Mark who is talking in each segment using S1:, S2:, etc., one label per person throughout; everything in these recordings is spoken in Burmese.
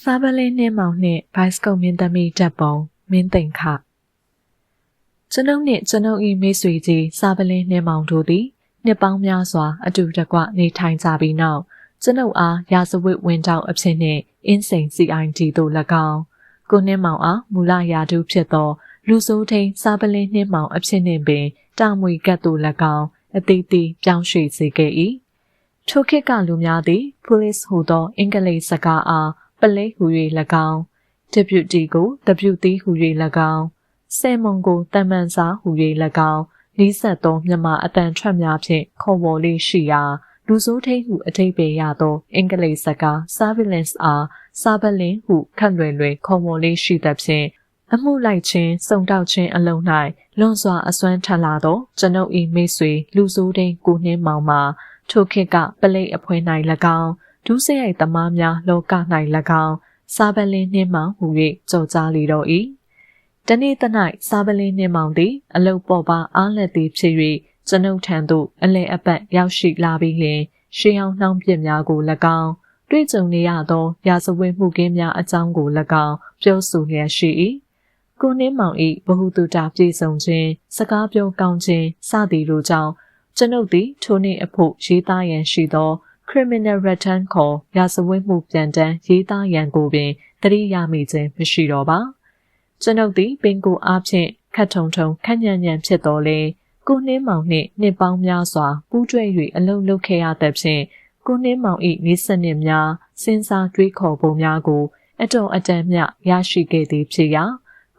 S1: စာပလင်းနှင်းမောင်နှင့်ဘိုက်စကုတ်မင်းသမီးတပ်ပုံမင်းသိမ့်ခကျွန်ုပ်နှင့်ကျွန်ုပ်၏မိတ်ဆွေကြီးစာပလင်းနှင်းမောင်တို့သည်နှစ်ပေါင်းများစွာအတူတကွနေထိုင်ကြပြီးနောက်ကျွန်ုပ်အားရာဇဝတ်ဝင်တောက်အဖြစ်နှင့်အင်းစိန် CID သို့၎င်းကိုနှင်းမောင်အားမူလရာထူးဖြစ်သော လူစိုးထိန်စာပလင်းနှင်းမောင်အဖြစ်နှင့်ပင်တာမွေကတ်သို့၎င်းအသေးသေးပြောင်းရွှေ့စေခဲ့၏ထိုခေတ်ကလူများသည် police ဟူသောအင်္ဂလိပ်စကားအား ပလဲဟူ၍၎င်း deputy ကို WT ဟူ၍၎င်းဆယ်မုံကိုတမန်စာဟူ၍၎င်း၄73မြန်မာအတန်ထွက်များဖြင့်ခေါ်ဝေါ်လေးရှိရာလူဆိုးထိန်ဟုအထိပ္ပယ်ရသောအင်္ဂလိပ်စကား surveillance အားစာပလင်ဟုခန့်လွယ်လွယ်ခေါ်ဝေါ်လေးရှိသဖြင့်အမှုလိုက်ခြင်းစုံတောက်ခြင်းအလုံး၌လွန်စွာအစွမ်းထက်လာသောကျွန်ုပ်၏မိတ်ဆွေလူဆိုးထိန်ကိုနှင်းမောင်မှာထိုခေတ်ကပလိတ်အဖွဲ၌၎င်း ဒုစရိုက်သမားများလောက၌၎င်းစာပလင်းနှင်းမောင်ဟူ၍ကြော်ကြားလေတော့၏တနေ့တ၌စာပလင်းနှင်းမောင်သည် အလုတ်ပေါ်ပါအားလက်သည်ဖြစ်၍ကျွန်ုပ်ထံသို့အလဲအပတ်ရောက်ရှိလာပြီးလျှင်ရှေးအောင်နှောင်းပြစ်များကို၎င်းတွေ့ကြုံနေရသောရာဇဝတ်မှုကင်းများအကြောင်းကို၎င်းပြောဆိုလျက်ရှိ၏ကိုနှင်းမောင်၏ဘ ഹു တုတာပြေဆုံးခြင်းစကားပြောကောင်းခြင်းစသည်တို့ကြောင့်ကျွန်ုပ်သည်ထိုနေ့အဖို့ရေးသားရန်ရှိသော criminal return ခေါ်ရာဇဝတ်မှုပြန်တမ်းရေးသားရန်ကိုပင်တတိယမိခြင်းမရှိတော့ပါကျွန်ုပ်သည်ပင်ကိုအားဖြင့်ခတ်ထုံထုံခန့်ညံ့ညံ့ဖြစ်တော်လဲကိုနှင်းမောင်နှင့်နှစ်ပေါင်းများစွာပူးတွဲ၍အလုံးလုပ်ခဲ့ရသဖြင့်ကိုနှင်းမောင်၏ဤစနစ်များစဉ်းစားတွေးခေါ်ပုံများကိုအတော်အတန်မြရရှိခဲ့သည်ဖြစ်ရာ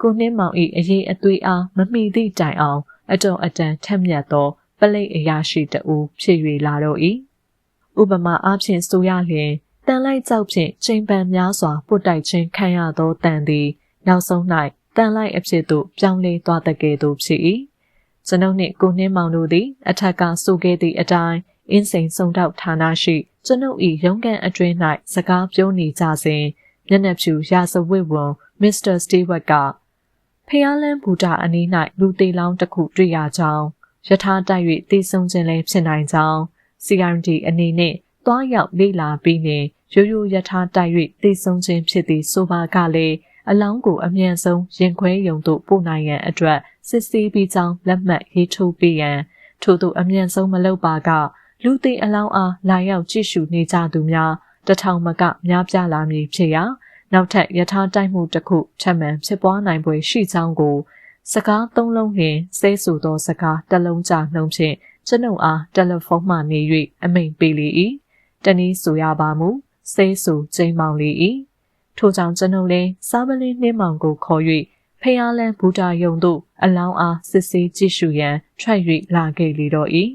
S1: ကိုနှင်းမောင်၏အရေးအသွေးအားမမိသည့်တိုင်အောင်အတော်အတန်ထက်မြက်သောပလိတ်အရာရှိတဦးဖြစ်၍လာတော့၏ ဥပမာအားဖြင့်ဆိုရလျင်တန်လိုက်ကြောက်ဖြင့်ချိန်ပန်များစွာပုတ်တိုက်ခြင်းခံရသောတန်သည် နောက်ဆုံး၌တန်လိုက်အဖြစ်သို့ပြောင်းလဲသွားတကယ်သို့ဖြစ်၏ကျွန်ုပ်နှင့်ကိုနှင်းမောင်တို့သည် အထက်ကဆိုခဲ့သည့်အတိုင်းအင်းစိန်စုံတောက်ဌာနရှိကျွန်ုပ်၏ရုံးခန်းအတွင်း၌စကားပြောနေကြစဉ်မျက်နှာဖြူရာဇဝတ်ဝန်မစ္စတာစတီဝက်ကဖျားလန်းဘူတာအနီး၌လူသေးလောင်းတစ်ခုတွေ့ရကြောင်းယထာတိုက်၍တည်ဆုံခြင်းလည်းဖြစ်နိုင်ကြောင်း CRD အနေနဲ့တွားရောက်လေ့လာပြီးနေရိုးရိုးယထာတိုက်၍တည်ဆုံခြင်းဖြစ်သည့်ဆိုပါကလည်းအလောင်းကိုအမြန်ဆုံးရင်ခွဲယုံသို့ပို့နိုင်ရန်အတွက်စစ်ဆေးပြီးကြောင်းလက်မှတ်ရေးထိုးပေးရန်ထို့သို့အမြန်ဆုံးမလုပ်ပါကလူသိအလောင်းအားလာရောက်ကြည့်ရှုနေကြသူများတထောင်မကများပြားလာမည်ဖြစ်ရာနောက်ထပ်ယထာတိုက်မှုတစ်ခုထပ်မံဖြစ်ပွားနိုင်ပွဲရှိကြောင်းကို စကားသုံးလုံးနှင့်ဆဲဆိုသောစကားတစ်လုံးကြနှုံဖြင့် ကျွန်ုပ်အားတယ်လီဖုန်းမှနေ၍အမိန်ပေးလေ၏တနည်းဆိုရပါမူဆဲဆိုချိန်မောင်လေ၏ထို့ကြောင့်ကျွန်ုပ်လည်းစားပလင်းနှင်းမောင်ကိုခေါ်၍ဖျားလန်းဘူတာယုံတို့အလောင်းအားစစ်ဆေးကြည့်ရှုရန်ထွက်၍လာခဲ့လေတော့၏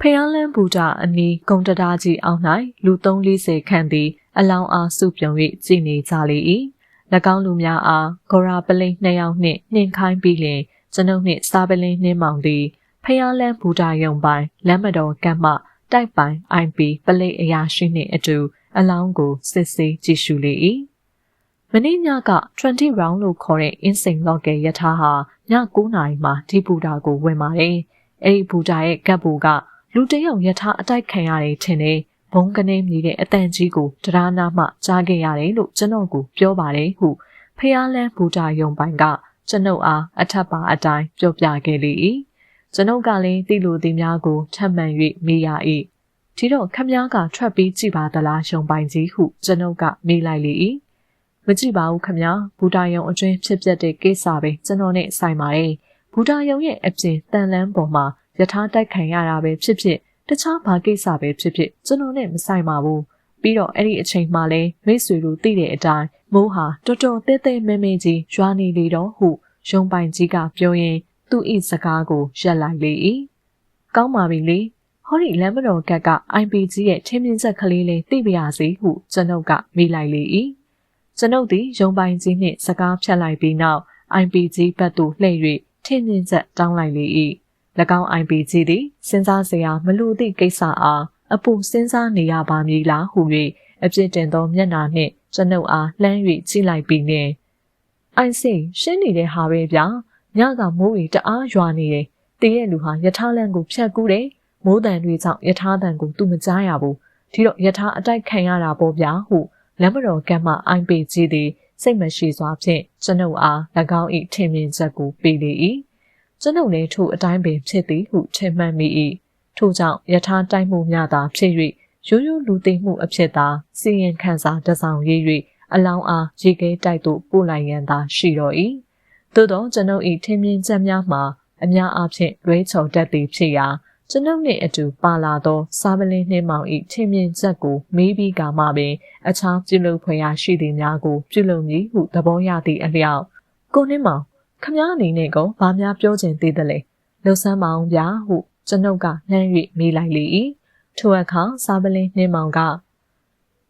S1: ဖျားလန်းဘူတာအနီးကုံတတားကြီးအောက်၌လူ340ခန့်သည်အလောင်းအားစုပြုံ၍ကြည်နေကြလေ၏၎င်းလူများအားဂေါရာပလိန်နှစ်ယောက်နှင့်နှင်ခိုင်းပြီးလျှင်ကျွန်ုပ်နှင့်စားပလင်းနှင်းမောင်သည် ဖျားလန်းဘူတာယုံပိုင်လမ်းမတော်ကမ်းမှတိုက်ပိုင် IP ပလိတ်အရာရှိနှင့်အတူအလောင်းကိုစစ်ဆေးကြည့်ရှုလေ၏မနေ့ညက20 round လို့ခေါ်တဲ့ insane locker ယထာဟာည9နာရီမှာဒီဘူတာကိုဝင်ပါတယ်။အဲဒီဘူတာရဲ့ကပ်ဘူကလူတယောက်ယထာအတိုက်ခံရတယ်ထင်တယ်။ဘုံကနေမြည်တဲ့အတန်ကြီးကိုတရားနာမှကြားခဲ့ရတယ်လို့ကျွန်တော်ကပြောပါတယ်ဟုဖျားလန်းဘူတာယုံပိုင်ကကျွန်ုပ်အားအထက်ပါအတိုင်းပြောပြခဲ့လေ၏။ ကျွန်ုပ်ကလည်းတိလိုသည်များကိုထပ်မံ၍မေးရ၏။ဒီတော့ခမည်းကထွက်ပြီးကြည်ပါသလားယုံပိုင်ကြီးဟုကျွန်ုပ်ကမေးလိုက်လေ၏မကြည့်ပါဘူးခမဘူတာယုံအတွင်းဖြစ်ပျက်တဲ့ကိစ္စပဲကျွန်တော်နဲ့ဆိုင်ပါတယ်ဘူတာယုံရဲ့အပြင်တန်လန်းပေါ်မှာယထာတိုက်ခံရတာပဲဖြစ်ဖြစ်တခြားဘာကိစ္စပဲဖြစ်ဖြစ်ကျွန်တော်နဲ့မဆိုင်ပါဘူးပြီးတော့အဲ့ဒီအချိန်မှလဲမိတ်ဆွေတို့သိတဲ့အတိုင်းမိုးဟာတော်တော်တဲတဲမဲမဲကြီးရွာနေလေတော့ဟုယုံပိုင်ကြီးကပြောရင် သူ့ဤစကားကိုရက်လိုက်လေ၏ကောင်းပါပြီလေဟောဒီလမ်းမတော်ကက်က IPG ရဲ့ထင်းမြင့်ချက်ကလေးလေးသိပါရစေဟုကျွန်ုပ်ကမေးလိုက်လေ၏ကျွန်ုပ်သည်ရုံပိုင်ကြီးနှင့်စကားဖြတ်လိုက်ပြီးနောက် IPG ဘက်သို့လှည့်၍ထင်းမြင့်ချက်တောင်းလိုက်လေ၏၎င်း IPG သည်စဉ်းစားစရာမလိုသည့်ကိစ္စအားအပူစဉ်းစားနေရပါမည်လားဟု၍အပြစ်တင်သောမျက်နာနှင့်ကျွန်ုပ်အားလှမ်း၍ကြည့်လိုက်ပြီးနှင့်အိုင်စိရှင်းနေတဲ့ဟာပဲဗျာ ညကမိုးရီတအားရွာနေတယ်တည်ရဲ့လူဟာယထာလန်ကိုဖြတ်ကူးတယ်မိုးတန်တွေကြောင့်ယထာတန်ကိုသူမကြားရဘူးဒီတော့ယထာအတိုက်ခံရတာပေါ့ဗျာဟုလမ်းမတော်ကမ်းမှအိုင်ပေကြီးသည်စိတ်မရှိစွာဖြင့်ကျွန်ုပ်အား၎င်း၏ထင်မြင်ချက်ကိုပေးလေ၏ကျွန်ုပ်လည်းထိုအတိုင်းပင်ဖြစ်သည်ဟုထင်မှတ်မိ၏ထို့ကြောင့်ယထာတိုက်မှုများသာဖြစ်၍ရိုးရိုးလူသိမှုအဖြစ်သာစီရင်ခန်းစာတစောင်ရေး၍အလောင်းအားရေခဲတိုက်သို့ပို့လိုက်ရန်သာရှိတော်၏ သို့သောကျွန်ုပ်၏ထင်မြင်ချက်များမှာအများအားဖြင့်လွဲချော်တတ်သည်ဖြစ်ရာကျွန်ုပ်နှင့်အတူပါလာသောစားပလင်းနှင်းမောင်၏ထင်မြင်ချက်ကိုမေးပြီးကမှပင်အခြားပြုလုပ်ဖွယ်ရာရှိသည်များကိုပြုလုပ်မည်ဟုသဘောရသည့်အလျောက်ကိုနှင်းမောင်ခမားအနေနဲ့ကောဘာများပြောချင်သေးသလဲလှုပ်ဆန်းမအောင်ဗျာဟုကျွန်ုပ်ကနှမ်း၍မေးလိုက်လေ၏ထိုအခါစားပလင်းနှင်းမောင်က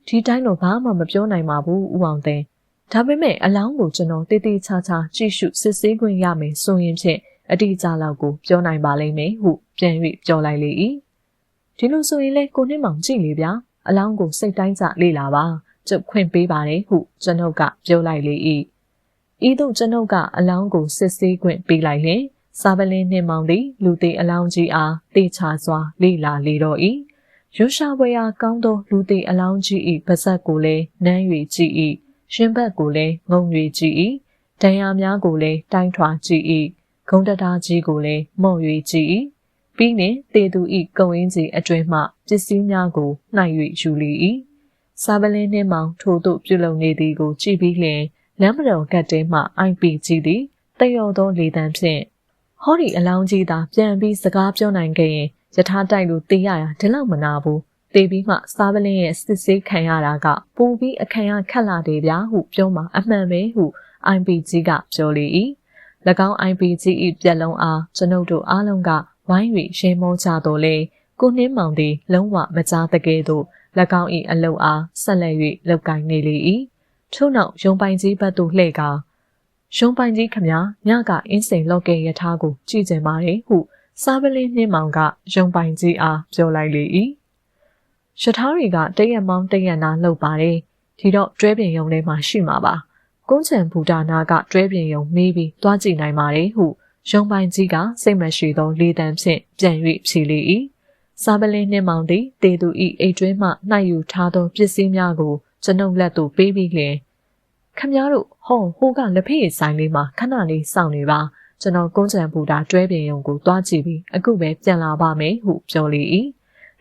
S1: ဒီတိုင်းတော့ဘာမှမပြောနိုင်ပါဘူးဦးအောင်သိန်း ဒါပေမဲ့အလောင်းကိုကျွန်တော်တည်တည်ချာချာကြည့်ရှုစစ်ဆေးခွင့်ရမယ်ဆိုရင်ဖြင့်အတိအကျလောက်ကိုပြောနိုင်ပါလိမ့်မယ်ဟုပြန်၍ပြောလိုက်လေ၏ဒီလိုဆိုရင်လေကိုနှင်းမောင်ကြည့်လေဗျာအလောင်းကိုစိတ်တိုင်းကျလေ့လာပါကျုပ်ခွင့်ပေးပါတယ်ဟုကျွန်ုပ်ကပြောလိုက်လေ၏ဤသို့ကျွန်ုပ်ကအလောင်းကိုစစ်ဆေးခွင့်ပေးလိုက်လျင်စာပလင်းနှင်းမောင်သည်လူသေးအလောင်းကြီးအားတေချာစွာလေ့လာလေတော့၏ရွှရှာပွဲအားကောင်းသောလူသေးအလောင်းကြီး၏ပါဇက်ကိုလည်းနမ်း၍ကြည့်၏ ရှင်ဘက်ကိုလည်းငုံ၍ကြည့်၏ဒဏ်ရာများကိုလည်းတိုင်းထွာကြည့်၏ဂုံတတာကြီးကိုလည်းမော့၍ကြည့်၏ပြီးနှင့်တေသူဤကုံရင်းကြီးအတွင်မှပစ္စည်းများကိုနှိုက်၍ယူလေ၏စာပလင်းနှင်းမောင်ထို့သို့ပြုလုပ်နေသည်ကိုကြည့်ပြီးလျှင်လမ်းမတော်ကတ်တဲမှအိုင်ပီကြီးသည်တယောသောလေတံဖြင့်ဟောဒီအလောင်းကြီးသာပြန်ပြီးစကားပြောနိုင်ခဲ့ရင်ယထာတိုက်လို့တေးရတာဒီလောက်မနာဘူး တေးပြီးမှစားပလင်းရဲ့စစ်ဆေးခံရတာကပိုပြီးအခမ်းအခက်လာတယ်ဗျာဟုပြောမှအမှန်ပဲဟု IPG ကပြောလေ၏၎င်း IPG ၏ပြက်လုံးအားကျွန်ုပ်တို့အားလုံးကဝိုင်း၍ရှင်းမောကြတော့လေကိုနှင်းမောင်သည်လုံးဝမကြားတကယ်သို့၎င်း၏အလုတ်အားဆက်လက်၍လောက်ကင်နေလေ၏ထို့နောက်ရုံပိုင်ကြီးဘက်သို့လှည့်ကာရုံပိုင်ကြီးခမညကအင်းစိန်လော့ကဲရထားကိုကြည့်ကြပါလေဟုစားပလင်းနှင်းမောင်ကရုံပိုင်ကြီးအားပြောလိုက်လေ၏ ရထားတွေကတရက်မောင်းတရက်နာလှုပ်ပါတယ်ဒီတော့တွဲပြင်ရုံထဲမှာရှိမှာပါကုန်းချံဘူတာနာကတွဲပြင်ရုံမေးပြီးသွားကြည့်နိုင်ပါတယ်ဟုရုံပိုင်ကြီးကစိတ်မရှိသောလေတံဖြင့်ပြန်၍ဖြေလေ၏စားပလင်းနှင်းမောင်သည်တေသူဤအိတ်တွင်းမှနှိုက်ယူထားသောပစ္စည်းများကိုကျွန်ုပ်လက်သို့ပေးပြီးလျင်ခမများတို့ဟောဟိုကလက်ဖေးဆိုင်လေးမှာခဏလေးစောင့်နေပါကျွန်တော်ကုန်းချံဘူတာတွဲပြင်ရုံကိုသွားကြည့်ပြီးအခုပဲပြန်လာပါမယ်ဟုပြောလေ၏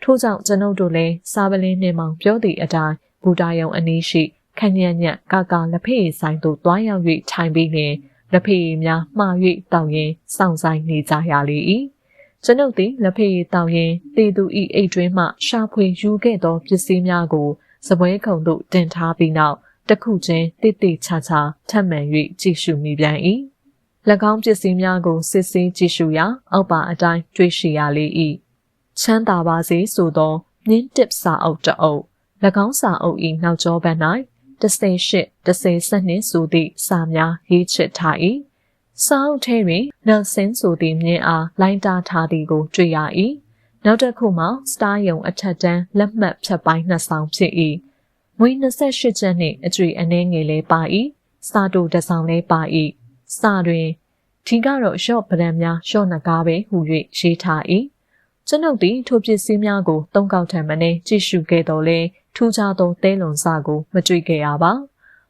S1: ထို့ကြောင့်ကျွန်ုပ်တို့လည်းစားပလင်းနှင်းမောင်ပြောသည့်အတိုင်းဘူတာယုံအနီးရှိခညံ့ညံ့ကာကာလက်ဖေးဆိုင်သို့တွားရောက်၍ထိုင်ပြီးလျင်လက်ဖေးများမှား၍တောင်းရင်စောင့်ဆိုင်နေကြရလေ၏ကျွန်ုပ်သည်လက်ဖေးတောင်းရင်တေသူဤအိတ်တွင်းမှရှာဖွေယူခဲ့သောပစ္စည်းများကိုစပွဲခုံသို့တင်ထားပြီးနောက်တခုချင်းတိတိချာချာထပ်မံ၍ကြည့်ရှုမိပြန်၏၎င်းပစ္စည်းများကိုစစ်ဆေးကြည့်ရှုရာအောက်ပါအတိုင်းတွေ့ရှိရလေ၏ ချမ်းသာပါစေဆိုသောမြင်းတစ်စာအုပ်တအုပ်၎င်းစာအုပ်၏နောက်ကျောဘက်၌18 10စနစ်ဆိုသည့်စာများရေးချစ်ထား၏စာအုပ်ထဲတွင်နယ်ဆင်ဆိုသည့်မြင်းအားလိုင်းတာထားသည်ကိုတွေ့ရ၏နောက်တစ်ခုမှာစတားယုံအထက်တန်းလက်မှတ်ဖြတ်ပိုင်းနှစ်ဆောင်ဖြစ်၏မွေ28ချက်နှင့်အကျွေအနှဲငယ်လေးပါ၏စာတို့တစ်ဆောင်လေးပါ၏စာတွင်ဒီကတော့ရှော့ပဒံများရှော့နဂါးပဲဟူ၍ရေးထား၏ ကျွန်ုပ်သည်ထိုပစ္စည်းများကိုသုံးကောက်ထံမနေကြည့်ရှုခဲ့တော်လဲထူးခြားသောသဲလွန်စာကိုမတွေ့ခဲ့ရပါ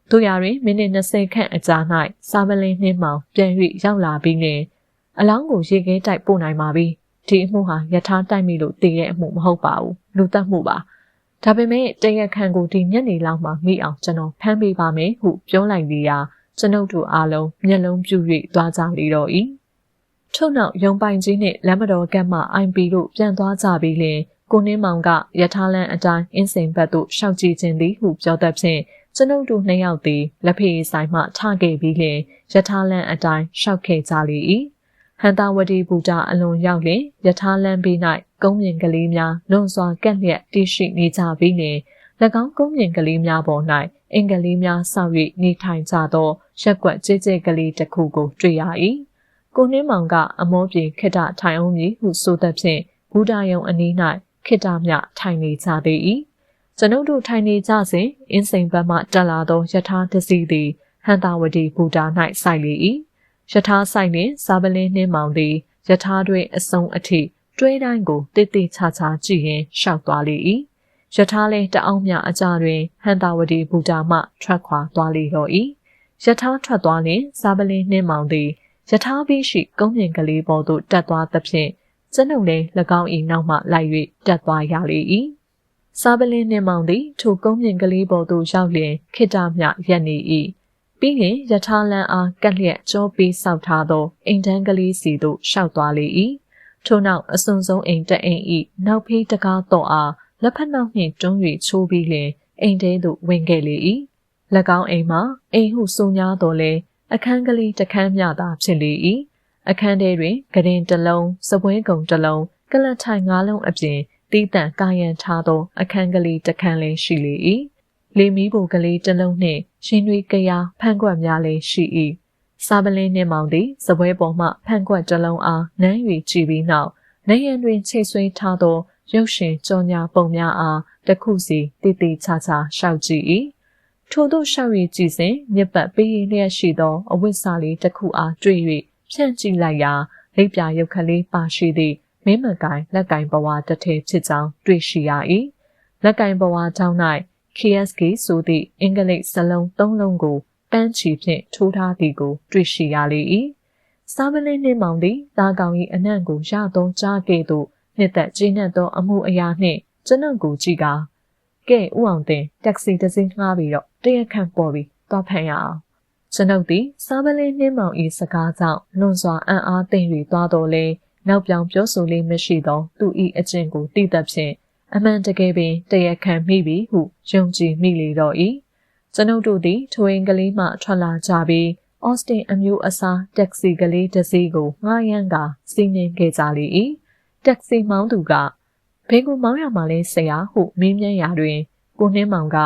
S1: တို့ရတွင်မိနစ်20ခန့်အကြာ၌စာမလင်းနှင်းမောင်ပြန်၍ရောက်လာပြီးလျှင်အလောင်းကိုရေခဲတိုက်ပို့နိုင်ပါပြီဒီအမှုဟာယထာတိုက်မိလို့တည်တဲ့အမှုမဟုတ်ပါဘူးလူတက်မှုပါဒါပေမဲ့တရက်ခန့်ကိုဒီညနေလောက်မှမိအောင်ကျွန်တော်ဖမ်းပေးပါမယ်ဟုပြောလိုက်ပြီးရာကျွန်ုပ်တို့အားလုံးမျက်လုံးပြူ၍သွားကြလေတော့၏ ထို့နောက်ရုံပိုင်ကြီးနှင့်လမ်းမတော်ကတ်မှ IP တို့ပြန်သွားကြပြီးလျှင်ကိုနှင်းမောင်ကရထားလန်းအတိုင်းအင်းစိန်ဘက်သို့ရှောက်ကြည့်ခြင်းသည်ဟုပြောတတ်ဖြင့်ကျွန်ုပ်တို့နှစ်ယောက်သည်လက်ဖေးဆိုင်မှထခဲ့ပြီးလျှင်ရထားလန်းအတိုင်းရှောက်ခဲ့ကြလေ၏ဟန်တာဝတီဘူတာအလွန်ရောက်လျင်ရထားလန်းဘေး၌ကုန်းမြင့်ကလေးများလွန်စွာကန့်လျက်တည်ရှိနေကြပြီးလျှင်၎င်းကုန်းမြင့်ကလေးများပေါ်၌အင်္ဂလိများဆောက်၍နေထိုင်ကြသောရက်ွက်ကြဲကြဲကလေးတစ်ခုကိုတွေ့ရ၏ ကိုနှင်းမောင်ကအမောပြေခိတထိုင်အောင်မည်ဟုဆိုသဖြင့်ဘူတာယုံအနီး၌ခိတမြထိုင်နေကြသေး၏ကျွန်ုပ်တို့ထိုင်နေကြစဉ်အင်းစိန်ဘက်မှတက်လာသောယထာတစီသည်ဟန်တာဝတီဘူတာ၌စိုက်လေ၏ယထာဆိုင်နှင့်စာပလင်းနှင်းမောင်သည်ယထာတွင်အစုံအထိတွဲတိုင်းကိုတိတိချာချာကြည့်ရင်ရှောက်သွားလေ၏ယထာလဲတအောင်မြအကြတွင်ဟန်တာဝတီဘူတာမှထွက်ခွာသွားလေတော့၏ယထာထွက်သွားလျင်စာပလင်းနှင်းမောင်သည် ယထာဘိရှိကုန်းမြင့်ကလေးပေါ်သို့တက်သွားသဖြင့်ကျွန်ုပ်လည်း၎င်း၏နောက်မှလိုက်၍တက်သွားရလေ၏စာပလင်းနှင်းမောင်သည်ထိုကုန်းမြင့်ကလေးပေါ်သို့ရောက်လျင်ခိတ္တမြရက်နေ၏ပြီးရင်ယထာလန်အားကက်လျက်ကြောပေးဆောက်ထားသောအိမ်တန်းကလေးစီသို့ရှောက်သွားလေ၏ထို့နောက်အစွန်ဆုံးအိမ်တအိမ်၏နောက်ဖေးတကားတော့အားလက်ဖက်နှောက်နှင့်တွန်း၍ချိုးပြီးလျင်အိမ်ထဲသို့ဝင်ခဲ့လေ၏၎င်းအိမ်မှာအိမ်ဟုစုံညာတော်လဲ အခန်းကလေးတစ်ခန်းမျှသာဖြစ်လေ၏အခန်းထဲတွင်ဂရင်တစ်လုံးစပွဲကုံတစ်လုံးကလတ်ထိုင်ငါးလုံးအပြင်တီးတန့်ကာယံထားသော အခန်းကလေးတစ်ခန်းလည်းရှိလေ၏လေမီးဘူကလေးတစ်လုံးနှင့်ရှင်တွေကြရာဖန်ကွက်များလည်းရှိ၏စာပလင်းနှင့်မောင်သည်စပွဲပေါ်မှဖန်ကွက်တစ်လုံးအားနမ်း၍ကြည့်ပြီးနောက်နေရန်တွင်ချိတ်ဆွဲထားသောရုပ်ရှင်ကြော်ညာပုံများအားတစ်ခုစီတည်တည်ချာချာရှောက်ကြည့်၏ ထို့သောရှောက်ရည်ကြည့်စဉ်မြက်ပတ်ပေးရလျက်ရှိသောအဝတ်စားလေးတစ်ခုအားတွေ့၍ဖြန့်ကြည့်လိုက်ရာလက်ပြရုပ်ခလေးပါရှိသည့်မင်းမကိုင်လက်ကင်ဘဝတစ်ထည်ဖြစ်ကြောင်းတွေ့ရှိရ၏လက်ကင်ဘဝကြောင်း၌ KSK ဆိုသည့်အင်္ဂလိပ်စလုံး၃လုံးကိုပန်းချီဖြင့်ထိုးထားသည်ကိုတွေ့ရှိရလေ၏စာမလင်းနှင်းမောင်သည်တာကောင်၏အနံ့ကိုရသောကြားကဲ့သို့နှစ်သက်ကျဉ်းသောအမှုအရာနှင့်ကျွန်ုပ်ကိုကြည့်ကာကဲဥအောင်တင်တက္ကစီတစ်စီးငှားပြီးတော့ တရက်ခန့်ပေါ်ပြီးသွားဖန်ရအောင်ကျွန်ုပ်သည်စားပလင်းနှင်းမောင်၏စကားကြောင့်လွန်စွာအံ့အားသင့်၍သွားတော်လဲနောက်ပြောင်ပြောဆိုလေးမရှိသောသူ၏အကျင့်ကိုသိသဖြင့်အမှန်တကယ်ပင်တရက်ခန့်မိပြီဟုယုံကြည်မိလေတော့၏ကျွန်ုပ်တို့သည်ထိုရင်ကလေးမှထွက်လာကြပြီးအော့စတင်အမျိုးအစားတက္ကစီကလေးတစ်စီးကိုငှားရမ်းကာစီးနှင်ခဲ့ကြလေ၏တက္ကစီမောင်းသူကဘယ်ကိုမောင်းရမှာလဲဆရာဟုမေးမြန်းရာတွင်ကိုနှင်းမောင်က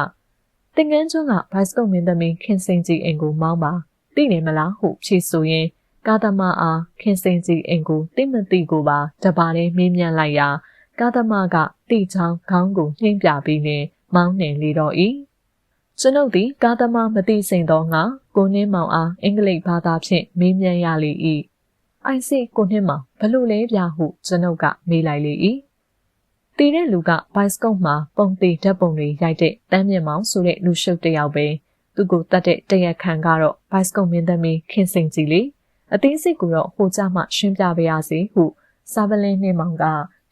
S1: တင်ငန်းကျွန်းကဘိုက်စကုတ်မင်းသမီးခင်စိန်ကြီးအိမ်ကိုမောင်းပါသိနေမလားဟုဖြေဆိုရင်းကာသမအားခင်စိန်ကြီးအိမ်ကိုတိမတိကိုပါတပါးလေးမေးမြန်းလိုက်ရာကာသမကတိချောင်းခေါင်းကိုနှိမ့်ပြပြီးနေမောင်းနေလေတော့၏ကျွန်ုပ်သည်ကာသမမသိစိန်သောငါကိုနှင်းမောင်အားအင်္ဂလိပ်ဘာသာဖြင့်မေးမြန်းရလေ၏အိုင်စီကိုနှင်းမောင်ဘလို့လဲပြဟုကျွန်ုပ်ကမေးလိုက်လေ၏ တည်တဲ့လူကဘိုက်စကုတ်မှာပုံသေးဓာတ်ပုံတွေရိုက်တဲ့တန်းမြင့်မောင်ဆိုတဲ့လူရှုပ်တစ်ယောက်ပဲသူကိုတတ်တဲ့တရက်ခံကတော့ဘိုက်စကုတ်မင်းသမီးခင်စိန်ကြီးလေအသေးစိတ်ကိုတော့ဟိုကြမှရှင်းပြပေးရစီဟုစာပလင်းနှင်းမောင်က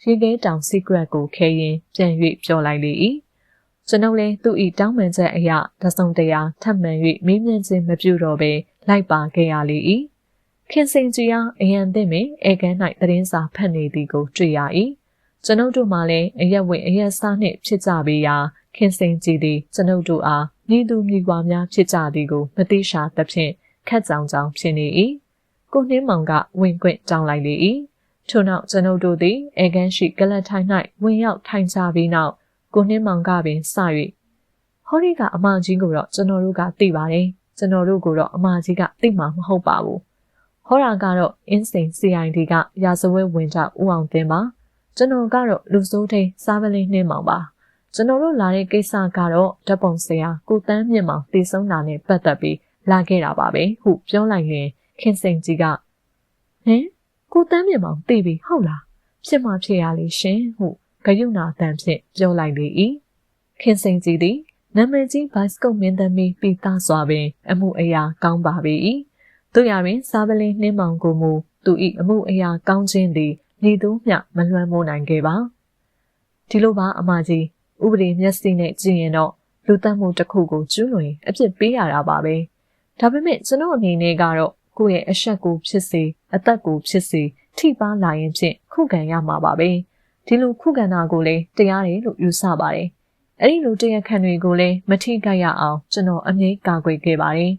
S1: ရေခဲတောင် secret ကိုခဲရင်ပြန်၍ပြောလိုက်လေ၏ကျွန်ုပ်လည်းသူ့ဤတောင်းပန်ချက်အရတဆုံတရာထပ်မံ၍မေးမြန်းခြင်းမပြုတော့ဘဲလိုက်ပါခဲ့ရလေ၏ခင်စိန်ကြီးအားအရန်သင့်ပင်ဧကန်၌သတင်းစာဖတ်နေသည်ကိုတွေ့ရ၏ ကျွန်ုပ်တို့မှလည်းအရက်ဝင်အရက်စားနှင့်ဖြစ်ကြပေရာခင်စိန်ကြီးသည်ကျွန်ုပ်တို့အားညီသူညီကွာများဖြစ်ကြသည်ကိုမသိရှာသဖြင့်ခက်ကြောင်ကြောင်ဖြစ်နေ၏ကိုနှင်းမောင်ကဝင်ခွင့်တောင်းလိုက်လေ၏ထို့နောက်ကျွန်ုပ်တို့သည်အေကန်ရှိကလတ်ထိုင်၌ဝင်ရောက်ထိုင်ကြပြီးနောက်ကိုနှင်းမောင်ကပင်စ၍ဟောဒီကအမကြီးကိုတော့ကျွန်တော်တို့ကသိပါတယ်ကျွန်တော်တို့ကိုတော့အမကြီးကသိမှာမဟုတ်ပါဘူးဟောတာကတော့အင်းစိန် CID ကရာဇဝဲဝင်ကြဦးအောင်တင်ပါ ကျွန်တော်ကတော့လူစိုးထိန်စားပလင်းနှင်းမောင်ပါကျွန်တော်တို့လာတဲ့ကိစ္စကတော့ဓပုံဆရာကိုတန်းမြင့်မောင်တည်ဆုံးတာနဲ့ပတ်သက်ပြီးလာခဲ့တာပါပဲဟုပြောလိုက်ရင်ခင်စိန်ကြီးကဟင်ကိုတန်းမြင့်မောင်တည်ပြီဟုတ်လားဖြစ်မှဖြစ်ရလေရှင်ဟုဂယုဏတန်ဖြင့်ပြောလိုက်လေ၏ခင်စိန်ကြီးသည်နာမည်ကြီးဘိုက်စကုတ်မင်းသမီးပြီးသားစွာပင် အမှုအရာကောင်းပါပေ၏တို့ရပင်စားပလင်းနှင်းမောင်ကိုမူသူ၏အမှုအရာကောင်းခြင်းသည် နေသူမျှမလွှမ်းမိုးနိုင်ခဲ့ပါဒီလိုပါအမကြီးဥပဒေမျက်စိနဲ့ကြည့်ရင်တော့လူတတ်မှုတစ်ခုကိုကျူးလွန်အပြစ်ပေးရတာပါပဲဒါပေမဲ့ကျွန်တော်အနေနဲ့ကတော့ကိုယ့်ရဲ့အဆက်ကိုဖြစ်စေအသက်ကိုဖြစ်စေထိပါလာရင်ဖြင့်ခုခံရမှာပါပဲဒီလိုခုခံတာကိုလည်းတရားတယ်လို့ယူဆပါတယ်အဲ့ဒီလိုတရားခံတွေကိုလည်းမထိခိုက်ရအောင်ကျွန်တော်အမြဲကာကွယ်ခဲ့ပါတယ်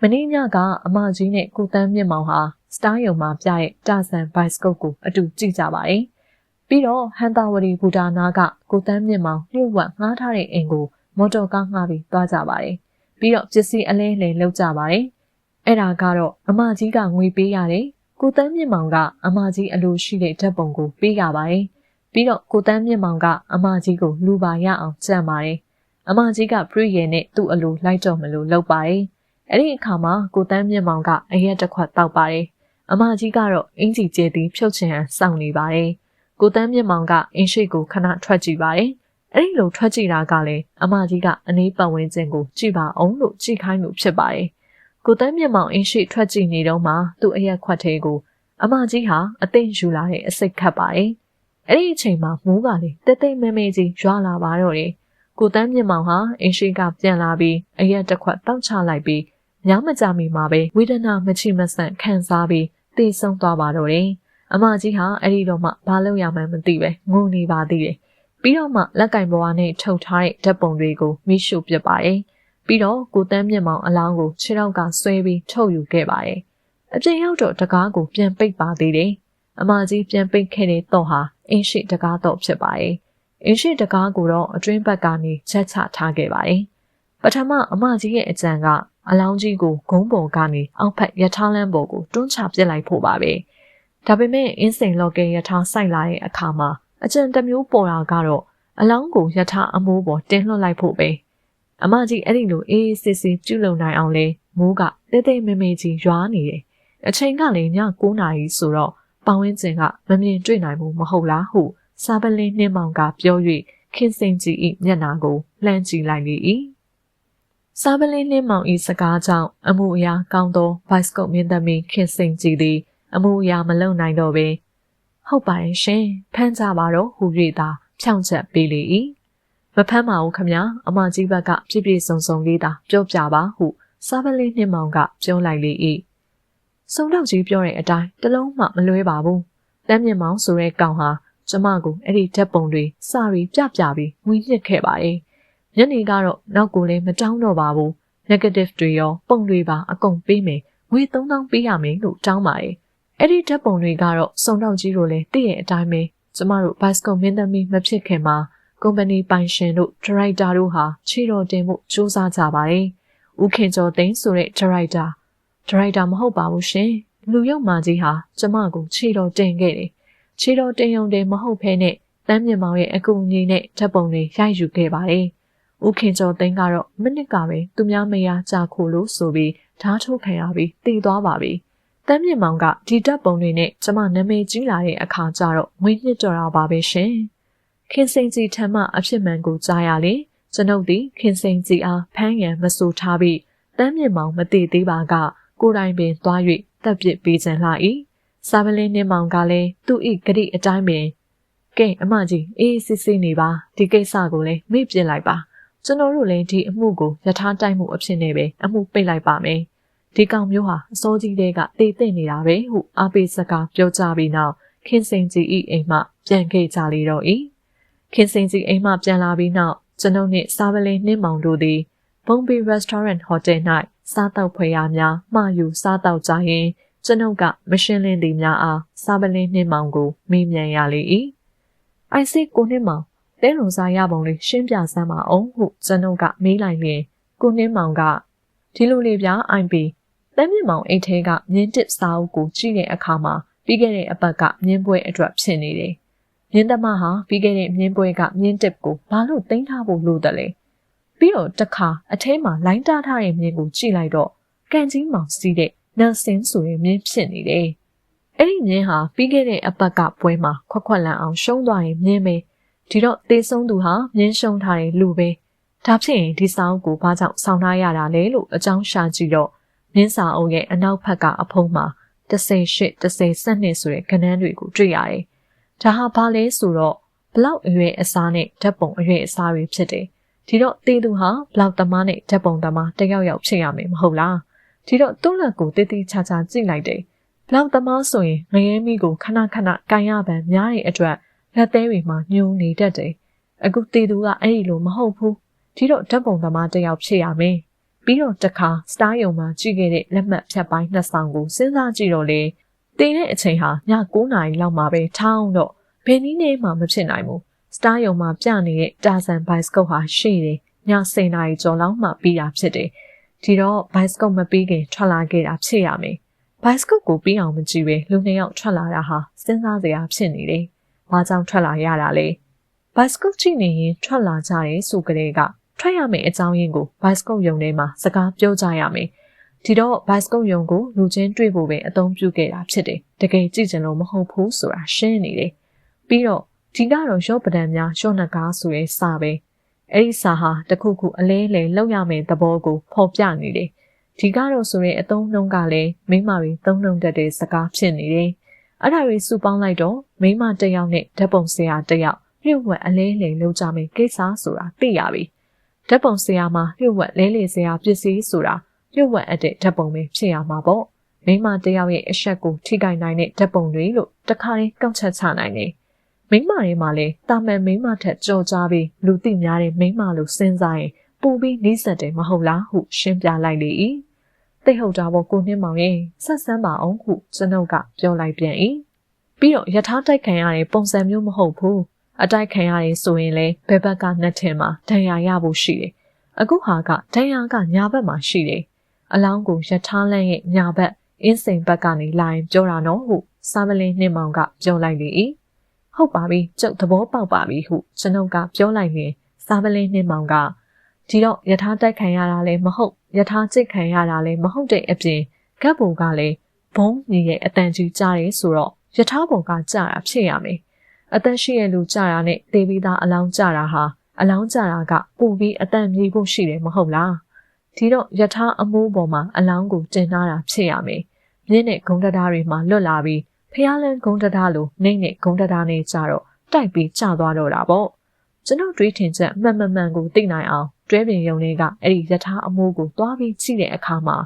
S1: မင်းညကအမကြီးနဲ့ကိုတန်းမြင့်မောင်ဟာ စတားယုံမှာပြတဲ့တာဆန်ဘိုက်စကုတ်ကိုအတူကြည့်ကြပါတယ်။ပြီးတော့ဟန်တာဝရီဘူတာနာကကိုတန်းမြင့်မောင်နှိမ့်ဝက်ငှားထားတဲ့အိမ်ကိုမော်တော်ကားငှားပြီးသွားကြပါတယ်။ပြီးတော့ပစ္စည်းအလဲလှယ်လုပ်ကြပါတယ်။အဲ့ဒါကတော့အမကြီးကငွေပေးရတယ်။ကိုတန်းမြင့်မောင်ကအမကြီးအလိုရှိတဲ့ဓာတ်ပုံကိုပေးရပါတယ်။ပြီးတော့ကိုတန်းမြင့်မောင်ကအမကြီးကိုလူပါရအောင်ကြံ့ပါတယ်။အမကြီးကပြည့်ရည်နဲ့သူ့အလိုလိုက်တော့မလို့လုပ်ပါတယ်။အဲ့ဒီအခါမှာကိုတန်းမြင့်မောင်ကအရက်တစ်ခွက်တောက်ပါတယ်။ အမကြီးကတော့အင်ကြီးကျဲသည်ဖြုတ်ချင်ဟန်စောင့်နေပါတယ်။ကိုတန်းမြင့်မောင်ကအင်းရှိကိုခဏထွက်ကြည့်ပါတယ်။အဲ့ဒီလိုထွက်ကြည့်တာကလည်းအမကြီးကအနည်းပတ်ဝန်းကျင်ကိုကြည့်ပါအောင်လို့ကြည့်ခိုင်းလို့ဖြစ်ပါတယ်။ကိုတန်းမြင့်မောင်အင်းရှိထွက်ကြည့်နေတော့မှသူ့အရက်ခွက်သေးကိုအမကြီးဟာအသိယူလာတဲ့အစိတ်ခတ်ပါတယ်။အဲ့ဒီအချိန်မှာမိုးကလည်းတက်တိတ်မဲမဲကြီးရွာလာပါတော့တယ်။ကိုတန်းမြင့်မောင်ဟာအင်းရှိကပြန်လာပြီးအရက်တစ်ခွက်တောက်ချလိုက်ပြီးညမကြမီမှာပဲဝေဒနာမချိမဆန့်ခံစားပြီး တေဆုံးသွားပါတော့တယ်။အမကြီးဟာအဲ့ဒီတော့မှဘာလုပ်ရမှန်းမသိပဲငုံနေပါသေးတယ်။ပြီးတော့မှလက်ကင်ဘွားနဲ့ထုတ်ထားတဲ့ဓာတ်ပုံတွေကိုမိရှုပစ်ပါတယ်။ပြီးတော့ကိုတန်းမြင့်မောင်အလောင်းကိုခြေထောက်ကဆွဲပြီးထုတ်ယူခဲ့ပါတယ်။အပြင်ရောက်တော့တကားကိုပြန်ပိတ်ပါသေးတယ်။အမကြီးပြန်ပိတ်ခဲ့တဲ့တော့ဟာအင်းရှိတကားတော့ဖြစ်ပါတယ်။အင်းရှိတကားကိုတော့အတွင်းဘက်ကနေချက်ချထားခဲ့ပါတယ်။ပထမအမကြီးရဲ့အကြံက အလောင်းကြီးကိုဂုံးပေါ်ကနေအောက်ဖက်ရထားလမ်းပေါ်ကိုတွန်းချပစ်လိုက်ဖို့ပါပဲဒါပေမဲ့အင်းစိန်လော်ကဲရထားစိုက်လာတဲ့အခါမှာအကြံတစ်မျိုးပေါ်တာကတော့အလောင်းကိုရထားအမိုးပေါ်တင်လွှတ်လိုက်ဖို့ပဲအမကြီးအဲ့ဒီလိုအေးအေးဆေးဆေးပြုလုပ်နိုင်အောင်လဲမိုးကတဲတဲမဲမဲကြီးရွာနေတယ်အချိန်ကလည်းည9နာရီဆိုတော့ပဝင်းကျင်ကမမြင်တွေ့နိုင်ဘူးမဟုတ်လားဟုစာပလင်းနှင်းမောင်ကပြော၍ခင်စိန်ကြီး၏မျက်နာကိုလှမ်းကြည့်လိုက်လေ၏ စာပလင်းနှင်းမောင်၏စကားကြောင့်အမှုအရာကောင်းသောဘိုက်စကုတ်မြင့်သမီးခင်စိန်ကြည်သည် အမှုအရာမလုံနိုင်တော့ပေဟုတ်ပါရဲ့ရှင်ဖမ်းကြပါတော့ဟူ၍သာဖြောင့်ချက်ပေးလေ၏မဖမ်းပါဘူးခမညာအမကြီးဘက်ကပြည့်ပြည့်စုံစုံလေးသာပြောပြပါဟုစာပလင်းနှင်းမောင်ကပြောလိုက်လေ၏စုံတော့ကြီးပြောတဲ့အတိုင်းတလုံးမှမလွဲပါဘူးတမ်းမြင့်မောင်ဆိုတဲ့ကောင်ဟာကျမကိုအဲ့ဒီဓာတ်ပုံတွေစာရီပြပြပြီးငွေညှစ်ခဲ့ပါရဲ့ ညနေကတော့နောက်ကိုလည်းမတောင်းတော့ပါဘူး negative တွေရောပုံတွေပါအကုန်ပေးမယ်ငွေ3000ပေးရမယ်လို့တောင်းပါတယ်အဲ့ဒီဓာတ်ပုံတွေကတော့စုံတော့ကြီးတို့လည်းတည့်ရဲ့အတိုင်းပဲကျမတို့ bicycle မင်းသမီးမဖြစ်ခင်မှာကုမ္ပဏီပိုင်ရှင်တို့ဒရိုက်တာတို့ဟာခြေတော်တင်မှုစူးစမ်းကြပါတယ်ဦးခင်ကျော်သိန်းဆိုတဲ့ဒရိုက်တာဒရိုက်တာမဟုတ်ပါဘူးရှင်လူရုပ်မာကြီးဟာကျမကိုခြေတော်တင်ခဲ့တယ်ခြေတော်တင်ုံတင်မဟုတ်ဖ ೇನೆ တမ်းမြင်မောင်ရဲ့အကူအညီနဲ့ဓာတ်ပုံတွေရိုက်ယူခဲ့ပါတယ် ဦးခင်ကျော်သိန်းကတော့မိနစ်ကပဲသူများမယားကြာခိုလို့ဆိုပြီးဓားထုတ်ခံရပြီးတည်သွားပါပြီ။တမ်းမြင့်မောင်ကဒီတပ်ပုံတွေနဲ့ကျမနာမည်ကြီးလာတဲ့အခါကျတော့ဝင်းညစ်တော်တာပါပဲရှင်။ခင်စိန်ကြီးထံမှအဖြစ်မှန်ကိုကြားရလေကျွန်ုပ်သည်ခင်စိန်ကြီးအားဖမ်းရန်မဆိုထားပြီးတမ်းမြင့်မောင်မတည်သေးပါကကိုယ်တိုင်ပင်သွား၍တပ်ပစ်ပေးခြင်းလာ၏။စာပလင်းနှင်းမောင်ကလည်းသူ့၏ဂရိအတိုင်းပင်ကဲအမကြီးအေးစစ်စစ်နေပါဒီကိစ္စကိုလည်းမေ့ပြစ်လိုက်ပါ ကျွန်တော်တို့လည်းဒီအမှုကိုယထာတိုက်မှုအဖြစ်နဲ့ပဲအမှုပိတ်လိုက်ပါမယ်။ဒီကောင်မျိုးဟာအစိုးကြီးတွေကတည်သိနေတာပဲဟုအားပေးစကားပြောကြပြီးနောက်ခင်စိန်ကြီးဤအိမ်မှပြန်ခဲ့ကြလေတော့၏။ခင်စိန်ကြီးအိမ်မှပြန်လာပြီးနောက်ကျွန်ုပ်နှင့်စားပလင်းနှင်းမောင်တို့သည်ဘုံဘီ restaurant hotel ၌စားတောက်ဖွယ်ရာများမှာယူစားတောက်ကြရင်ကျွန်ုပ်ကမရှင်းလင်းသည်များအားစားပလင်းနှင်းမောင်ကိုမေးမြန်းရလေ၏။အိုင်စစ်ကိုနှင်းမောင် တဲလုံစားရပုံလေးရှင်းပြစမ်းပါအောင်ဟုကျွန်ုပ်ကမေးလိုက်လျင်ကိုနှင်းမောင်ကဒီလိုလေးဗျာ IP တမ်းမြင့်မောင်အိတ်ထဲကမြင်းတစ်စာအုပ်ကိုကြည့်တဲ့အခါမှာပြီးခဲ့တဲ့အပတ်ကမြင်းပွဲအတွက်ဖြစ်နေတယ်။မြင်းသမားဟာပြီးခဲ့တဲ့မြင်းပွဲကမြင်းတစ်ကိုဘာလို့တင်ထားဖို့လို့တလဲ။ပြီးတော့တခါအထဲမှာလိုင်းတားထားတဲ့မြင်းကိုကြည့်လိုက်တော့ကန်ကြီးမောင်စီးတဲ့နယ်ဆင်းဆိုတဲ့မြင်းဖြစ်နေတယ်။အဲ့ဒီမြင်းဟာပြီးခဲ့တဲ့အပတ်ကပွဲမှာခွက်ခွက်လန်အောင်ရှုံးသွားရင်မြင်းပဲ။ ဒီတော့တေဆုံးသူဟာမြင်းရှုံထားတဲ့လူပဲဒါဖြစ်ရင်ဒီစာအုပ်ကိုဘာကြောင့်ဆောင်းထားရတာလဲလို့အကြောင်းရှာကြည့်တော့မြင်းစာအုပ်ရဲ့အနောက်ဘက်ကအဖုံးမှာ38 30စနစ်ဆိုတဲ့ကဏ္ဍတွေကိုတွေ့ရတယ်ဒါဟာဘာလဲဆိုတော့ဘလောက်အရွယ်အစားနဲ့ဓာတ်ပုံအရွယ်အစားတွေဖြစ်တယ်ဒီတော့တေသူဟာဘလောက်သမားနဲ့ဓာတ်ပုံသမားတယောက်ယောက်ဖြစ်ရမယ်မဟုတ်လားဒီတော့သူ့လက်ကိုတေးသေးချာချာကြည့်လိုက်တယ်ဘလောက်သမားဆိုရင်ငရဲမိကိုခဏခဏကန်ရပန်များတဲ့အတွက် လက်သေးတွေမှာညှိုးနေတတ်တယ်။အခုတေသူကအဲ့ဒီလိုမဟုတ်ဘူး။ဒီတော့ဓာတ်ပုံသမားတယောက်ဖြစ်ရမယ်။ပြီးတော့တခါစတားယုံမှာကြည့်ခဲ့တဲ့လက်မှတ်ဖြတ်ပိုင်းနှစ်ဆောင်ကိုစဉ်းစားကြည့်တော့လေတင်တဲ့အချိန်ဟာည9နာရီလောက်မှပဲထောင်းတော့ဘယ်နည်းနဲ့မှမဖြစ်နိုင်ဘူး။စတားယုံမှာပြနေတဲ့တာဆန်ဘိုက်စကုတ်ဟာရှိတယ်။ည10နာရီကျော်လောက်မှပြီးတာဖြစ်တယ်။ဒီတော့ဘိုက်စကုတ်မပြီးခင်ထွက်လာခဲ့တာဖြစ်ရမယ်။ဘိုက်စကုတ်ကိုပြီးအောင်မကြည့်ပဲလူနှစ်ယောက်ထွက်လာတာဟာစဉ်းစားစရာဖြစ်နေတယ်။ ဘာကြောင့်ထွက်လာရတာလဲဘိုက်စကုတ်ကြည့်နေရင်ထွက်လာကြတယ်ဆိုကြတဲ့ကထွက်ရမယ့်အကြောင်းရင်းကိုဘိုက်စကုတ်ယုံထဲမှာစကားပြောကြရမယ်ဒီတော့ဘိုက်စကုတ်ယုံကိုလူချင်းတွေ့ဖို့ပဲအသုံးပြုခဲ့တာဖြစ်တယ်တကယ်ကြည့်ကြလို့မဟုတ်ဘူးဆိုတာရှင်းနေတယ်ပြီးတော့ဒီကတော့ရော့ပဒံများရော့နှကားဆိုရဲစာပဲအဲ့ဒီစာဟာတခုခုအလဲလဲလောက်ရမယ့်သဘောကိုဖော်ပြနေတယ်ဒီကတော့ဆိုရင်အသုံးနှုန်းကလည်းမိမတွေသုံးနှုန်းတတ်တဲ့စကားဖြစ်နေတယ် အဲ့ဒါတွေစုပေါင်းလိုက်တော့မိမတစ်ယောက်နဲ့ဓာတ်ပုံဆရာတစ်ယောက်လျှို့ဝှက်အလဲလဲလောက်ကြမယ့်ကိစ္စဆိုတာသိရပြီဓာတ်ပုံဆရာမှာလျှို့ဝှက်လဲလေဆရာပစ္စည်းဆိုတာလျှို့ဝှက်အပ်တဲ့ဓာတ်ပုံပဲဖြစ်ရမှာပေါ့မိမတယောက်ရဲ့အဆက်ကိုထိခိုက်နိုင်တဲ့ဓာတ်ပုံတွေလို့တခါရင်ကောက်ချက်ချနိုင်တယ်မိမတွေမှာလည်းတာမန်မိမထက်ကြော်ကြားပြီးလူသိများတဲ့မိမလို့စဉ်းစားရင်ပူပြီးနှိစက်တယ်မဟုတ်လားဟုရှင်းပြလိုက်လေ၏ သိဟုတ်တာပေါ့ကိုနှင်းမောင်ရဲ့ဆက်ဆန်းပါအောင်ဟုကျွန်ုပ်ကပြောလိုက်ပြန်၏ပြီးတော့ယထာတိုက်ခံရတဲ့ပုံစံမျိုးမဟုတ်ဘူးအတိုက်ခံရတယ်ဆိုရင်လည်းဘယ်ဘက်ကနှစ်ထင်မှာဒဏ်ရာရဖို့ရှိတယ်အခုဟာကဒဏ်ရာကညာဘက်မှာရှိတယ်အလောင်းကိုယထာလန့်ရဲ့ညာဘက်အင်းစိန်ဘက်ကနေလာရင်ပြောတာနော်ဟုစာမလင်းနှင်းမောင်ကပြောလိုက်လေ၏ဟုတ်ပါပြီကျုပ်သဘောပေါက်ပါပြီဟုကျွန်ုပ်ကပြောလိုက်ရင်စာမလင်းနှင်းမောင်ကဒီတော့ယထာတိုက်ခံရတာလည်းမဟုတ် ယထာကျစ်ခံရတာလည်းမဟုတ်တဲ့အပြင်ကပ်ဘူကလည်းဘုံကြီးရဲ့အတန်ကြီးကြားတယ်ဆိုတော့ယထာဘုံကကြားတာဖြစ်ရမယ်အသက်ရှိရလူကြားတာနဲ့တေပြီးသားအလောင်းကြားတာဟာအလောင်းကြားတာကပူပြီးအတန်မြေဖို့ရှိတယ်မဟုတ်လားဒီတော့ယထာအမိုးပေါ်မှာအလောင်းကိုတင်ထားတာဖြစ်ရမယ်မြင့်တဲ့ဂုံတဒါတွေမှာလွတ်လာပြီးဖျားလန်းဂုံတဒါလိုနှိမ့်နဲ့ဂုံတဒါနဲ့ကြတော့တိုက်ပြီးကျသွားတော့တာပေါ့ ကျွန်တော်တွေးထင်ချက်မှန်မှန်မှန်ကိုသိနိုင်အောင်တွဲပြင်ယုံတွေကအဲ့ဒီယထာအမိုးကိုတွားပြီးကြည့်တဲ့အခါမှာ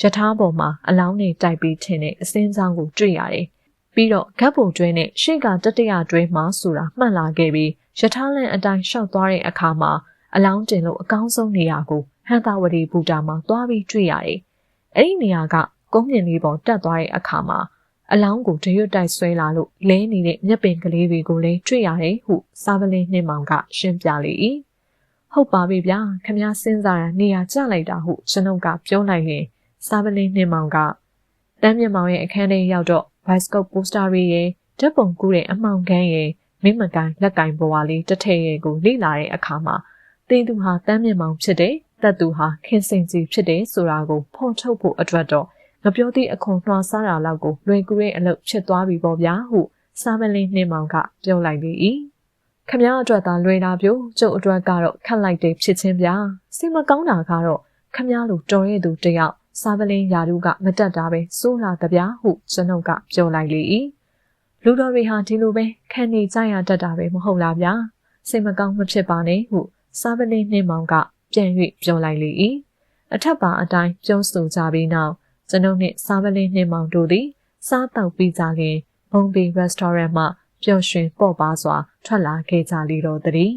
S1: ယထာပေါ်မှာအလောင်းနဲ့တိုက်ပြီးထင်တဲ့အစင်းချောင်းကိုတွေ့ရတယ်ပြီးတော့ဂတ်ပုံတွဲနဲ့ရှေ့ကတတရတွဲမှာဆိုတာမှတ်လာခဲ့ပြီးယထာလန်အတိုင်းရှောက်သွားတဲ့အခါမှာအလောင်းတင်လို့အကောင်းဆုံးနေရာကိုဟန်တာဝတီဘူတာမှာသွားပြီးတွေ့ရတယ်။အဲ့ဒီနေရာကကုန်းမြင့်လေးပေါ်တက်သွားတဲ့အခါမှာ အလောင်းကိုတရွတ်တိုက်ဆွဲလာလို့လဲနေတဲ့မြက်ပင်ကလေးတွေကိုလည်းတွေ့ရတယ်ဟုစာပလင်းနှင်းမောင်ကရှင်းပြလေ၏ဟုတ်ပါပြီဗျာခမည်းစဉ်းစားရနေရာကျလိုက်တာဟုကျွန်ုပ်ကပြောလိုက်ရင်စာပလင်းနှင်းမောင်ကတမ်းမြမောင်ရဲ့အခန်းထဲရောက်တော့ Bioscope poster တွေရဲ့ဓာတ်ပုံကူးတဲ့အမှောင်ကန်းရဲ့မိမကန်လက်ကင်ပေါ်ဝါလေးတစ်ထည့်ရဲ့ကိုလေ့လာတဲ့အခါမှာတင်းသူဟာတမ်းမြမောင်ဖြစ်တယ်တက်သူဟာခင်စင်ကြီးဖြစ်တယ်ဆိုတာကိုဖော်ထုတ်ဖို့အတွက်တော့ ငပြောသည့်အခွန်နှွားစားတာလောက်ကိုလွယ်ကူတဲ့အလုပ်ဖြစ်သွားပြီပေါ့ဗျာဟုစာမလင်းနှင်းမောင်ကပြောလိုက်လေ၏ခမည်းအတွက်သာလွယ်တာပြို့ကျုပ်အတွက်ကတော့ခက်လိုက်တဲ့ဖြစ်ချင်းဗျာစိတ်မကောင်းတာကတော့ခမည်းလိုတော်ရည်သူတယောက်စာပလင်းယာရုကမတက်တာပဲစိုးလာတပြားဟုကျွန်ုပ်ကပြောလိုက်လေ၏လူတော်တွေဟာဒီလိုပဲခံနေကြရတတ်တာပဲမဟုတ်လားဗျာစိတ်မကောင်းမဖြစ်ပါနဲ့ဟုစာပလင်းနှင်းမောင်ကပြန်၍ပြောလိုက်လေ၏အထက်ပါအတိုင်းပြောဆိုကြပြီးနောက် ကျွန်ုပ်နှင့်စားပလင်းနှင်းမောင်တို့သည်စားတောက်ပြီးကြလျင်ဘုံဘီရက်စတောရန့်မှပျော်ရွှင်ပေါ့ပါစွာထွက်လာခဲ့ကြလေတော့သည်